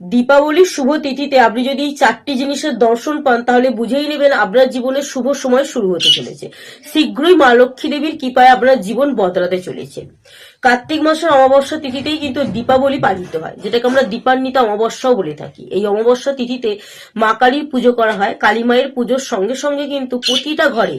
দীপাবলির শুভ তিথিতে আপনি যদি এই চারটি জিনিসের দর্শন পান, তাহলে বুঝেই নেবেন আপনার জীবনের শুভ সময় শুরু হতে চলেছে। শীঘ্রই মা লক্ষ্মী দেবীর কৃপায় আপনার জীবন বদলাতে চলেছে। কার্তিক মাসের অমাবস্যা তিথিতেই কিন্তু দীপাবলি পালিত হয়, যেটাকে আমরা দীপান্বিত অমাবস্যাও বলে থাকি। এই অমাবস্যা তিথিতে মা কালীর পুজো করা হয়, কালী মায়ের পুজোর সঙ্গে সঙ্গে কিন্তু প্রতিটা ঘরে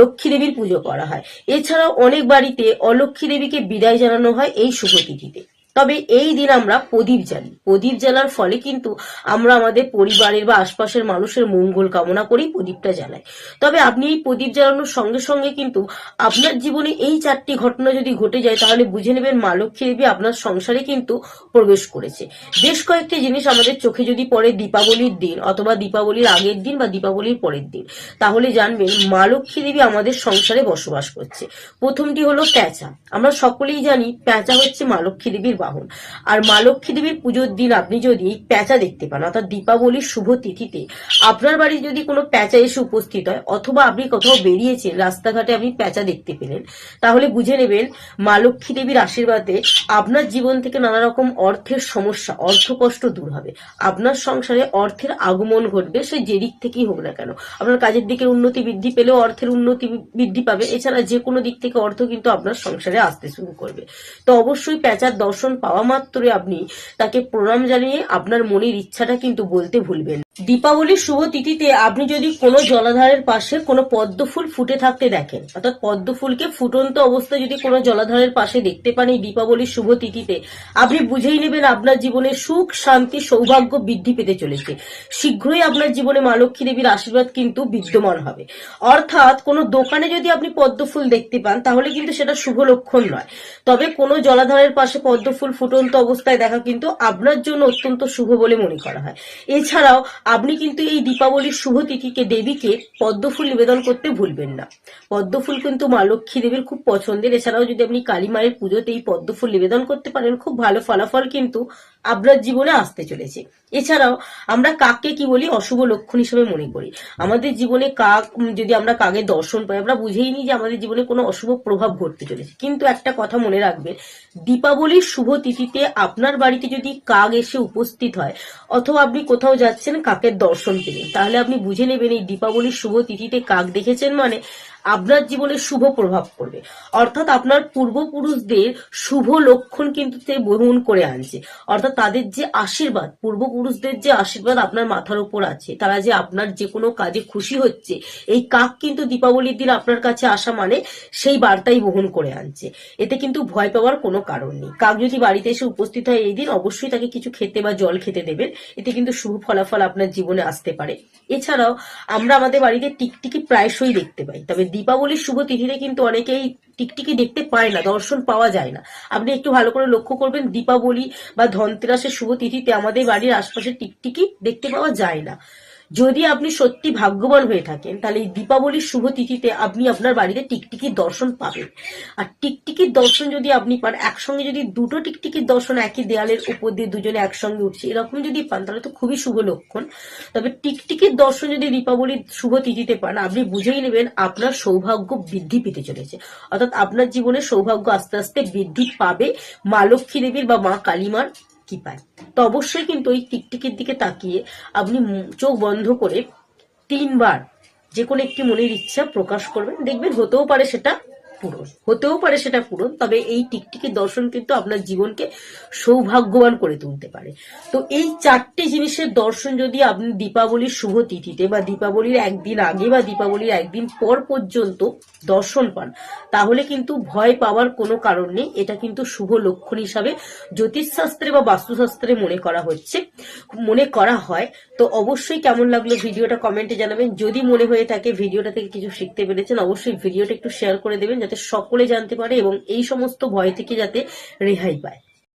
লক্ষ্মী দেবীর পুজো করা হয়। এছাড়াও অনেক বাড়িতে অলক্ষ্মী দেবীকে বিদায় জানানো হয় এই শুভ তিথিতে। তবে এই দিন আমরা প্রদীপ জ্বালি। প্রদীপ জ্বালার ফলে কিন্তু আমরা আমাদের পরিবারের বা আশপাশের মানুষের মঙ্গল কামনা করেই প্রদীপটা জ্বালাই। তবে আপনি এই প্রদীপ জ্বালানোর সঙ্গে সঙ্গে কিন্তু আপনার জীবনে এই চারটি ঘটনা যদি ঘটে যায়, তাহলে বুঝে নেবেন মা লক্ষ্মী দেবী আপনার সংসারে কিন্তু প্রবেশ করেছে। বেশ কয়েকটি জিনিস আমাদের চোখে যদি পড়ে দীপাবলির দিন অথবা দীপাবলির আগের দিন বা দীপাবলির পরের দিন, তাহলে জানবেন মা লক্ষ্মী দেবী আমাদের সংসারে বসবাস করছে। প্রথমটি হলো প্যাঁচা। আমরা সকলেই জানি প্যাঁচা হচ্ছে মা লক্ষ্মী দেবীর বাহন। আর মা লক্ষ্মী দেবীর পুজোর দিন আপনি যদি প্যাঁচা দেখতে পান, অর্থাৎ দীপাবলির শুভ তিথিতে আপনার বাড়ি যদি কোনো প্যাঁচা এসে উপস্থিত হয়, অথবা আপনি কোথাও বেরিয়েছেন, রাস্তাঘাটে আপনি প্যাঁচা দেখতে পেলেন, তাহলে বুঝে নেবেন মা লক্ষ্মী দেবীর আশীর্বাদে আপনার জীবন থেকে নানা রকম অর্থের সমস্যা, অর্থ কষ্ট দূর হবে। আপনার সংসারে অর্থের আগমন ঘটবে, সে যে দিক থেকেই হোক না কেন। আপনার কাজের দিকের উন্নতি বৃদ্ধি পেলেও অর্থের উন্নতি বৃদ্ধি পাবে। এছাড়া যে কোনো দিক থেকে অর্থ কিন্তু আপনার সংসারে আসতে শুরু করবে। তো অবশ্যই প্যাঁচার দর্শন পাওয়া মাত্রই আপনি তাকে প্রণাম জানিয়ে আপনার মনের ইচ্ছাটা কিন্তু বলতে ভুলবেন। দীপাবলির শুভ তিথিতে আপনি যদি কোনো জলাধারের পাশে কোনো পদ্ম ফুল ফুটে থাকতে দেখেন, অর্থাৎ পদ্ম ফুলকে ফুটন্ত অবস্থায় যদি কোনো জলাধারের পাশে দেখতে পান এই দীপাবলির শুভ তিথিতে, আপনি বুঝেই নেবেন আপনার জীবনে সুখ, শান্তি, সৌভাগ্য বৃদ্ধি পেতে চলেছে। শীঘ্রই আপনার জীবনে মা লক্ষ্মী দেবীর আশীর্বাদ কিন্তু বিদ্যমান হবে। অর্থাৎ কোনো দোকানে যদি আপনি পদ্ম ফুল দেখতে পান, তাহলে কিন্তু সেটা শুভ লক্ষণ নয়। তবে কোনো জলাধারের পাশে পদ্ম ফুল ফুটন্ত অবস্থায় দেখা কিন্তু আপনার জন্য অত্যন্ত শুভ বলে মনে করা হয়। এছাড়াও আপনি কিন্তু এই দীপাবলির শুভ তিথিকে দেবীকে পদ্মফুল নিবেদন করতে ভুলবেন না। পদ্মফুল কিন্তু মা লক্ষ্মী দেবীর খুব পছন্দের। এছাড়াও যদি আপনি কালী মায়ের পুজোতে এই পদ্মফুল নিবেদন করতে পারেন, খুব ভালো ফলাফল কিন্তু আপনার জীবনে আসতে চলেছে। এছাড়াও আমরা কাককে কি বলি? অশুভ লক্ষণ হিসেবে মনে করি। আমাদের জীবনে কাক যদি আমরা কাকের দর্শন পাই, আমরা বুঝেই নিই যে আমাদের জীবনে কোনো অশুভ প্রভাব ঘটতে চলেছে। কিন্তু একটা কথা মনে রাখবেন, দীপাবলির শুভ তিথিতে আপনার বাড়িতে যদি কাক এসে উপস্থিত হয়, অথবা আপনি কোথাও যাচ্ছেন কাকের দর্শন পেলেন তাহলে আপনি বুঝে নেবেন এই দীপাবলির শুভ তিথিতে কাক দেখেছেন মানে আপনার জীবনে শুভ প্রভাব পড়বে। অর্থাৎ আপনার পূর্বপুরুষদের শুভ লক্ষণ কিন্তু সে বহন করে আনছে। অর্থাৎ তাদের যে আশীর্বাদ, পূর্বপুরুষদের যে আশীর্বাদ আপনার মাথার উপর আছে, তারা যে আপনার যে কোনো কাজে খুশি হচ্ছে, এই কাক কিন্তু দীপাবলির দিন আপনার কাছে আসা মানে সেই বার্তাই বহন করে আনছে। এতে কিন্তু ভয় পাওয়ার কোনো কারণ নেই। কাক যদি বাড়িতে এসে উপস্থিত হয় এই দিন, অবশ্যই তাকে কিছু খেতে বা জল খেতে দেবেন। এতে কিন্তু শুভ ফলাফল আপনার জীবনে আসতে পারে। এছাড়াও আমরা আমাদের বাড়িতে টিকটিকি প্রায়শই দেখতে পাই। তবে দীপাবলির শুভ তিথিতে কিন্তু অনেকেই টিকটিকি দেখতে পায় না, দর্শন পাওয়া যায় না। আপনি একটু ভালো করে লক্ষ্য করবেন, দীপাবলি বা ধনতেরাসের শুভ তিথিতে আমাদের বাড়ির আশপাশে টিকটিকি দেখতে পাওয়া যায় না। যদি আপনি সত্যি ভাগ্যবান হয়ে থাকেন, তাহলে এই দীপাবলির শুভ তিথিতে আপনি আপনার বাড়িতে টিকটিকির দর্শন পাবেন। আর টিকটিকির দর্শন যদি আপনি পান, একসঙ্গে যদি দুটো টিকটিকির দর্শন একই দেয়ালের উপর দিয়ে দুজনে একসঙ্গে উঠছে, এরকম যদি পান, তাহলে তো খুবই শুভ লক্ষণ। তবে টিকটিকির দর্শন যদি দীপাবলির শুভ তিথিতে পান, আপনি বুঝেই নেবেন আপনার সৌভাগ্য বৃদ্ধি পেতে চলেছে। অর্থাৎ আপনার জীবনে সৌভাগ্য আস্তে আস্তে বৃদ্ধি পাবে। মা লক্ষ্মী দেবীর বা মা কালীমার কৃপায় তো অবশ্যই কিন্তু ওই টিকটিকির দিকে তাকিয়ে আপনি চোখ বন্ধ করে তিনবার যে কোনো একটি মনের ইচ্ছা প্রকাশ করবেন। দেখবেন হতেও পারে সেটা পূরণ হতেও পারে সেটা পূরণ তবে এই টিকটিকির দর্শন কিন্তু আপনার জীবনকে সৌভাগ্যবান করে তুলতে পারে। তো এই চারটি জিনিসের দর্শন যদি আপনি দীপাবলির শুভ তিথিতে বা দীপাবলির একদিন আগে বা দীপাবলির একদিন পর পর্যন্ত দর্শন পান, তাহলে কিন্তু ভয় পাওয়ার কোনো কারণ নেই। এটা কিন্তু শুভ লক্ষণ হিসাবে জ্যোতিষশাস্ত্রে বা বাস্তুশাস্ত্রে মনে করা হচ্ছে, মনে করা হয়। তো অবশ্যই কেমন লাগল ভিডিওটা কমেন্টে জানাবেন। যদি মনে হয়ে থাকে ভিডিওটা থেকে কিছু শিখতে পেরেছেন, অবশ্যই ভিডিওটা একটু শেয়ার করে দেবেন যাতে সকলে জানতে পারে এবং এই সমস্ত ভয় থেকে যাতে রেহাই পায়।